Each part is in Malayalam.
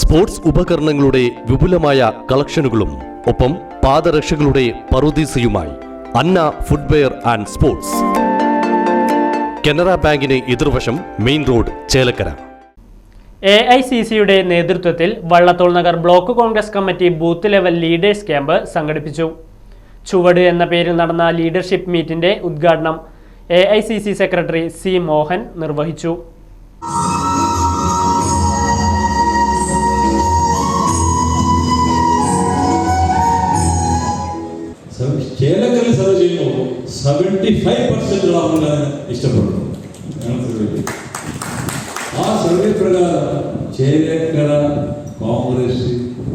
സ്പോർട്സ് ഉപകരണങ്ങളുടെ വിപുലമായ കളക്ഷനുകളും ഒപ്പം പാദരക്ഷകളുടെ പറുദീസയുമായി Anna footwear and sports. Canara ബാങ്കിന് എതിർവശം main road Chelakkara. A I C സിയുടെ നേതൃത്വത്തിൽ Vallathol Nagar block Congress committee booth level leaders camp സംഘടിപ്പിച്ചു. ചുവട് എന്ന പേരിൽ നടന്ന ലീഡർഷിപ്പ് മീറ്റിന്റെ ഉദ്ഘാടനം എ സെക്രട്ടറി സി മോഹൻ നിർവഹിച്ചു. സെവന്റി ഫൈവ് പെർസെന്റ് ആളുകളാണ് ഇഷ്ടപ്പെടുന്നത്. ആ സർവേ പ്രകാരം Cherakkara Congress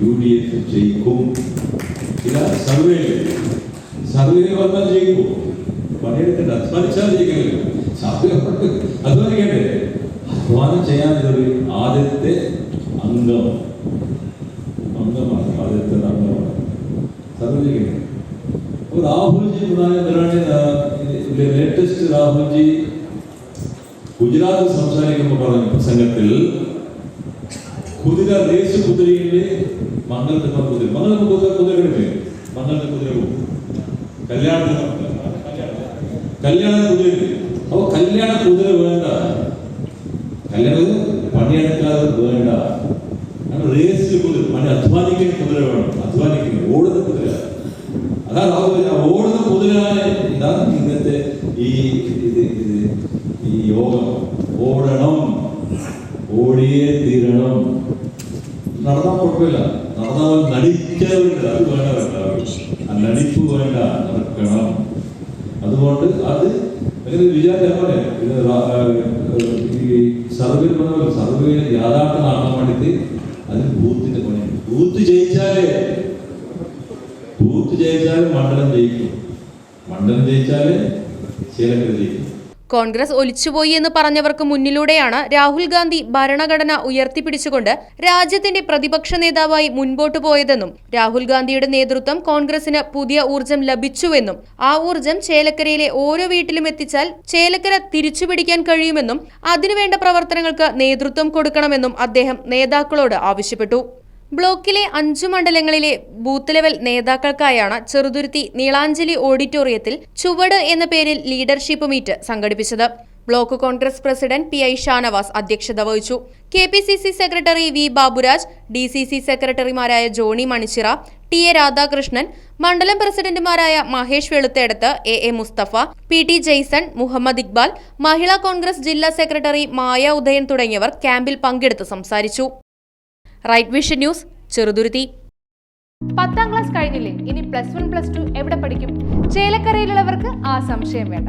U D F ജയിക്കും. ചില സർവേ സർവേ വന്നാൽ ജയിക്കും. പണിയെടുക്കണ്ട അധ്വാനിച്ചാൽ ജയിക്കില്ല സർവേ അധ്വാനിക്കണ്ടേ അധ്വാനം ചെയ്യാൻ ഇതൊരു ആദ്യത്തെ അംഗം. അംഗമാണ് ആദ്യത്തെ അംഗമാണ് സർവേ ചെയ്യണം. രാഹുൽജി പ്രധാനമന്ത്രിയാണ് ലേറ്റസ്റ്റ് രാഹുൽജി ഗുജറാത്ത് സംസാരിക്കുമ്പോൾ പറഞ്ഞ പ്രസംഗത്തിൽ കുതിര റേസ് കുതിരയിലെ മംഗളത്തെ കുതിര. മംഗളത്തെ കുതിര കുതിരകളില്ലേ മംഗളത്തെ കുതിര പോകും കല്യാണത്തിന് കല്യാണ കുതിര അപ്പൊ കല്യാണ കുതിര വേണ്ട. കല്യാണ പണിയെടുക്കാതെ വേണ്ട. റേസിൽ കുതിര പണി അധ്വാനിക്കുന്ന കുതിര വേണം. അധ്വാനിക്കുന്ന ഓടുന്ന കുതിര അതാണ് ഓടുന്ന കുതിരയാണ് ഇതാണ് ഇന്നത്തെ ഈ ഇത് ഇത് ഈ യോഗം? ഓടണം. ഓടിയേ തീരണം. നടന്നാൽ കുഴപ്പമില്ല. നടന്നാൽ നടിക്കാറുണ്ട് അത് വേണ്ട വേണ്ട ആ നടിപ്പ് വേണ്ട നടക്കണം. അതുകൊണ്ട് അത് അങ്ങനെ വിചാരം ആ, ഈ സർവേ സർവേ യാഥാർത്ഥ്യമാക്കാൻ വേണ്ടിയിട്ട് അതിന് ബൂത്തിന്റെ പണി ബൂത്ത് ജയിച്ചാലേ ബൂത്ത് ജയിച്ചാൽ മണ്ഡലം ജയിക്കും. മണ്ഡലം ജയിച്ചാൽ ചേലക്കര ജയിക്കും. കോൺഗ്രസ് ഒലിച്ചുപോയി എന്ന് പറഞ്ഞവർക്ക് മുന്നിലൂടെയാണ് രാഹുൽ ഗാന്ധി ഭരണഘടന ഉയർത്തിപ്പിടിച്ചുകൊണ്ട് രാജ്യത്തിന്റെ പ്രതിപക്ഷ നേതാവായി മുൻപോട്ട് പോയതെന്നും രാഹുൽ ഗാന്ധിയുടെ നേതൃത്വം കോൺഗ്രസിന് പുതിയ ഊർജം ലഭിച്ചുവെന്നും ആ ഊർജം ചേലക്കരയിലെ ഓരോ വീട്ടിലും എത്തിച്ചാൽ ചേലക്കര തിരിച്ചുപിടിക്കാൻ കഴിയുമെന്നും അതിനുവേണ്ട പ്രവർത്തനങ്ങൾക്ക് നേതൃത്വം കൊടുക്കണമെന്നും അദ്ദേഹം നേതാക്കളോട് ആവശ്യപ്പെട്ടു. ബ്ലോക്കിലെ അഞ്ചു മണ്ഡലങ്ങളിലെ ബൂത്ത് ലെവൽ നേതാക്കൾക്കായാണ് ചെറുതുരുത്തി നീളാഞ്ജലി ഓഡിറ്റോറിയത്തിൽ ചുവട് എന്ന പേരിൽ ലീഡർഷിപ്പ് മീറ്റ് സംഘടിപ്പിച്ചത്. Block Congress president P I Shanavas അധ്യക്ഷത വഹിച്ചു. K P C C secretary V Baburaj D C C സെക്രട്ടറിമാരായ ജോണി മണിച്ചിറ ടി എ രാധാകൃഷ്ണൻ മണ്ഡലം പ്രസിഡന്റുമാരായ Mahesh Veluthedathu A A Musthafa P T Jaison Muhammad Iqbal Mahila Congress ജില്ലാ സെക്രട്ടറി മായ ഉദയൻ തുടങ്ങിയവർ ക്യാമ്പിൽ പങ്കെടുത്ത് സംസാരിച്ചു. Right vision news Cheruthuruthy. പത്താം ക്ലാസ് കഴിഞ്ഞില്ലേ? ഇനി പ്ലസ് വൺ പ്ലസ് ടു എവിടെ പഠിക്കും? ചേലക്കരയിലുള്ളവർക്ക് ആ സംശയം വേണ്ട.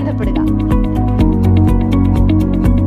ബന്ധപ്പെടുക